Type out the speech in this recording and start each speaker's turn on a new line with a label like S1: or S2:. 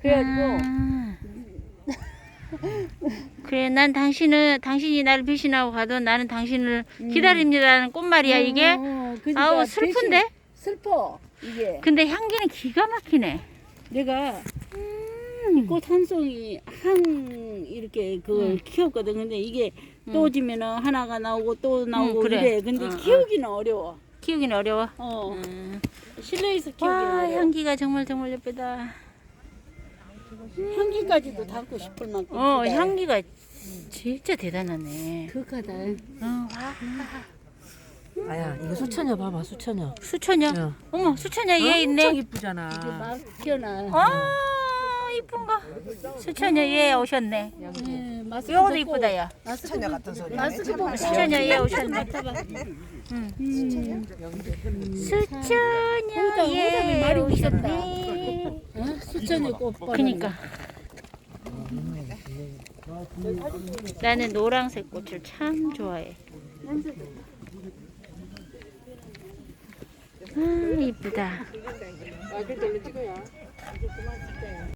S1: 그래가지고
S2: 아. 그래 난 당신은 당신이 나를 배신하고 가도 나는 당신을 기다립니다라는 꽃말이야 이게?
S1: 어, 그러니까
S2: 아우
S1: 대신
S2: 슬픈데?
S1: 슬퍼 이게.
S2: 근데 향기는 기가 막히네.
S1: 내가
S2: 음.
S1: 꽃 한 송이 한 이렇게 그걸
S2: 음.
S1: 키웠거든. 근데 이게 또 지면은 하나가 나오고 또 나오고
S2: 그래.
S1: 그래. 근데
S2: 어, 어.
S1: 키우기는 어려워.
S2: 키우기는 어려워?
S1: 어.
S2: 음.
S1: 실내에서 키우기는
S2: 와
S1: 어려워.
S2: 향기가 정말 정말 예쁘다
S1: 향기까지도 담고 싶을 만큼
S2: 어
S1: 크다.
S2: 향기가 진짜 대단하네.
S1: 그하다.
S2: 어, 와.
S3: 아야 이거 수천여 봐봐 수천여.
S2: 수천여?
S3: 야.
S2: 어머 수천여 얘
S3: 엄청
S2: 있네.
S3: 이쁘잖아.
S1: 막 피어나.
S2: 아 이쁜 거. 수천여 얘 오셨네.
S1: 예, 마스크 벗고
S2: 이쁘다 야.
S1: 마스크 같은 소리 마스크 벗고
S2: 수천여 얘 오셨네. 응.
S1: 음.
S2: 수천여
S1: 호답,
S2: 얘 오셨네
S1: 꽃
S2: 그니까. 나는 노란색 꽃을 참 좋아해. 아 이쁘다